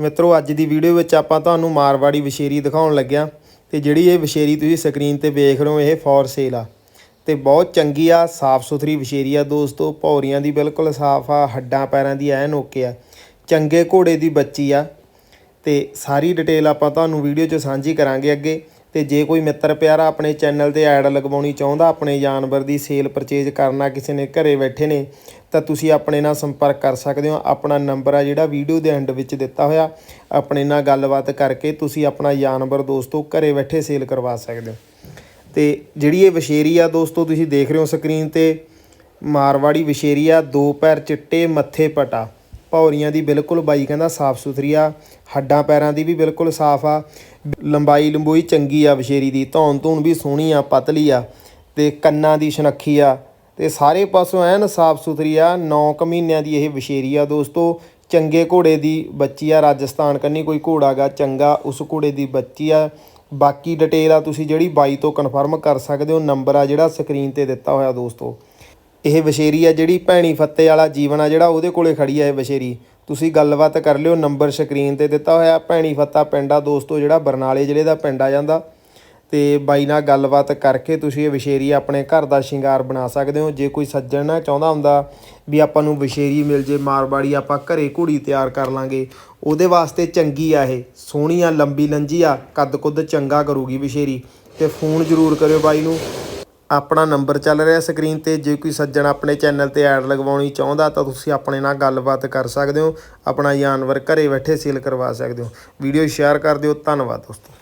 ਮਿੱਤਰੋ, ਅੱਜ ਦੀ ਵੀਡੀਓ ਵਿੱਚ ਆਪਾਂ ਤੁਹਾਨੂੰ ਮਾਰਵਾੜੀ ਵਿਸ਼ੇਰੀ ਦਿਖਾਉਣ ਲੱਗਿਆ ਤੇ ਜਿਹੜੀ ਇਹ ਵਿਸ਼ੇਰੀ ਤੁਸੀਂ ਸਕਰੀਨ ਤੇ ਵੇਖ ਰਹੇ ਹੋ, ਇਹ ਫੋਰ ਸੇਲ ਆ। ਤੇ ਬਹੁਤ ਚੰਗੀ ਆ, ਸਾਫ਼ ਸੁਥਰੀ ਵਿਸ਼ੇਰੀ ਆ ਦੋਸਤੋ, ਭੌਰੀਆਂ ਦੀ ਬਿਲਕੁਲ ਸਾਫ਼ ਆ, ਹੱਡਾਂ ਪੈਰਾਂ ਦੀ ਐਨ ਓਕੇ ਆ। ਚੰਗੇ ਘੋੜੇ ਦੀ ਬੱਚੀ ਆ। ਤੇ ਸਾਰੀ ਡਿਟੇਲ ਆਪਾਂ ਤੁਹਾਨੂੰ ਵੀਡੀਓ 'ਚ ਸਾਂਝੀ ਕਰਾਂਗੇ ਅੱਗੇ। ਤੇ ਜੇ ਕੋਈ ਮਿੱਤਰ ਪਿਆਰਾ ਆਪਣੇ ਚੈਨਲ ਤੇ ਐਡ ਲਗਵਾਉਣੀ ਚਾਹੁੰਦਾ, ਆਪਣੇ ਜਾਨਵਰ ਦੀ ਸੇਲ ਪਰਚੇਜ ਕਰਨਾ ਕਿਸੇ ਨੇ ਘਰੇ ਬੈਠੇ ਨੇ, ਤਾਂ ਤੁਸੀਂ ਆਪਣੇ ਨਾਲ ਸੰਪਰਕ ਕਰ ਸਕਦੇ ਹੋ। ਆਪਣਾ ਨੰਬਰ ਆ ਜਿਹੜਾ ਵੀਡੀਓ ਦੇ ਐਂਡ ਵਿੱਚ ਦਿੱਤਾ ਹੋਇਆ। ਆਪਣੇ ਨਾਲ ਗੱਲਬਾਤ ਕਰਕੇ ਤੁਸੀਂ ਆਪਣਾ ਜਾਨਵਰ ਦੋਸਤੋ ਘਰੇ ਬੈਠੇ ਸੇਲ ਕਰਵਾ ਸਕਦੇ ਹੋ। ਤੇ ਜਿਹੜੀ ਇਹ ਵਿਸ਼ੇਰੀ ਆ ਦੋਸਤੋ, ਤੁਸੀਂ ਦੇਖ ਰਹੇ ਹੋ ਸਕਰੀਨ ਤੇ। ਮਾਰਵਾੜੀ ਵਿਸ਼ੇਰੀ ਆ, ਦੋ ਪੈਰ ਚਿੱਟੇ, ਮੱਥੇ ਪਟਾ। ਭੌਰੀਆਂ ਦੀ ਬਿਲਕੁਲ ਬਾਈ ਕਹਿੰਦਾ ਸਾਫ਼ ਸੁਥਰੀ ਆ, ਹੱਡਾਂ ਪੈਰਾਂ ਦੀ ਵੀ ਬਿਲਕੁਲ ਸਾਫ਼ ਆ, ਲੰਬਾਈ ਲੰਬੋਈ ਚੰਗੀ ਆ ਵਿਸ਼ੇਰੀ ਦੀ, ਧੌਣ ਧੂਣ ਵੀ ਸੋਹਣੀ ਆ, ਪਤਲੀ ਆ, ਤੇ ਕੰਨਾਂ ਦੀ ਸਨੱਖੀ ਆ, ਤੇ ਸਾਰੇ ਪਾਸੋਂ ਐਨ ਸਾਫ਼ ਸੁਥਰੀ ਆ 9 ਕੁ ਮਹੀਨਿਆਂ ਦੀ ਇਹ ਵਿਸ਼ੇਰੀ ਆ ਦੋਸਤੋ, ਚੰਗੇ ਘੋੜੇ ਦੀ ਬੱਚੀ ਆ, ਰਾਜਸਥਾਨ ਕੰਨੀ ਕੋਈ ਘੋੜਾਗਾ ਚੰਗਾ, ਉਸ ਘੋੜੇ ਦੀ ਬੱਚੀ ਆ, ਬਾਕੀ ਡਿਟੇਲ ਆ ਤੁਸੀਂ ਜਿਹੜੀ ਬਾਈ ਤੋਂ ਕਨਫਰਮ ਕਰ ਸਕਦੇ ਹੋ ਨੰਬਰ ਆ ਜਿਹੜਾ ਸਕਰੀਨ ਤੇ ਦਿੱਤਾ ਹੋਇਆ ਦੋਸਤੋ। ਇਹ ਵਿਸ਼ੇਰੀ ਆ ਜਿਹੜੀ ਭੈਣੀ ਫੱਤੇ ਵਾਲਾ ਜੀਵਨ ਆ ਜਿਹੜਾ ਉਹਦੇ ਕੋਲੇ ਖੜੀ ਆ ਇਹ ਵਿਸ਼ੇਰੀ। ਤੁਸੀਂ ਗੱਲਬਾਤ ਕਰ ਲਿਓ ਨੰਬਰ ਸਕਰੀਨ ਤੇ ਦਿੱਤਾ ਹੋਇਆ ਭੈਣੀ ਫੱਤਾ ਪਿੰਡ ਆ ਦੋਸਤੋ, ਜਿਹੜਾ ਬਰਨਾਲੇ ਜ਼ਿਲ੍ਹੇ ਦਾ ਪਿੰਡ ਆ ਜਾਂਦਾ। ਤੇ ਬਾਈ ਨਾਲ ਗੱਲਬਾਤ ਕਰਕੇ ਤੁਸੀਂ ਇਹ ਵਿਸ਼ੇਰੀ ਆਪਣੇ ਘਰ ਦਾ ਸ਼ਿੰਗਾਰ ਬਣਾ ਸਕਦੇ ਹੋ। ਜੇ ਕੋਈ ਸੱਜਣ ਨਾ ਚਾਹੁੰਦਾ ਹੁੰਦਾ ਵੀ ਆਪਾਂ ਨੂੰ ਵਿਸ਼ੇਰੀ ਮਿਲ ਜੇ, ਮਾਰਵਾੜੀ ਆਪਾਂ ਘਰੇ ਘੋੜੀ ਤਿਆਰ ਕਰ ਲਾਂਗੇ, ਉਹਦੇ ਵਾਸਤੇ ਚੰਗੀ ਆ ਇਹ। ਸੋਹਣੀ ਆ, ਲੰਬੀ ਲੰਜੀ ਆ, ਕੱਦ ਕੁੱਦ ਚੰਗਾ ਕਰੂਗੀ ਵਿਸ਼ੇਰੀ। ਤੇ ਫੋਨ ਜ਼ਰੂਰ ਕਰਿਓ ਬਾਈ ਨੂੰ। ਆਪਣਾ ਨੰਬਰ ਚੱਲ ਰਿਹਾ ਸਕਰੀਨ ਤੇ। ਜੇ ਕੋਈ ਸੱਜਣ ਆਪਣੇ ਚੈਨਲ ਤੇ ਐਡ ਲਗਵਾਉਣੀ ਚਾਹੁੰਦਾ ਤਾਂ ਤੁਸੀਂ ਆਪਣੇ ਨਾਲ ਗੱਲਬਾਤ ਕਰ ਸਕਦੇ ਹੋ। ਆਪਣਾ ਜਾਨਵਰ ਘਰੇ ਬੈਠੇ ਸੇਲ ਕਰਵਾ ਸਕਦੇ ਹੋ। ਵੀਡੀਓ ਸ਼ੇਅਰ ਕਰ ਦਿਓ। ਧੰਨਵਾਦ ਦੋਸਤੋ।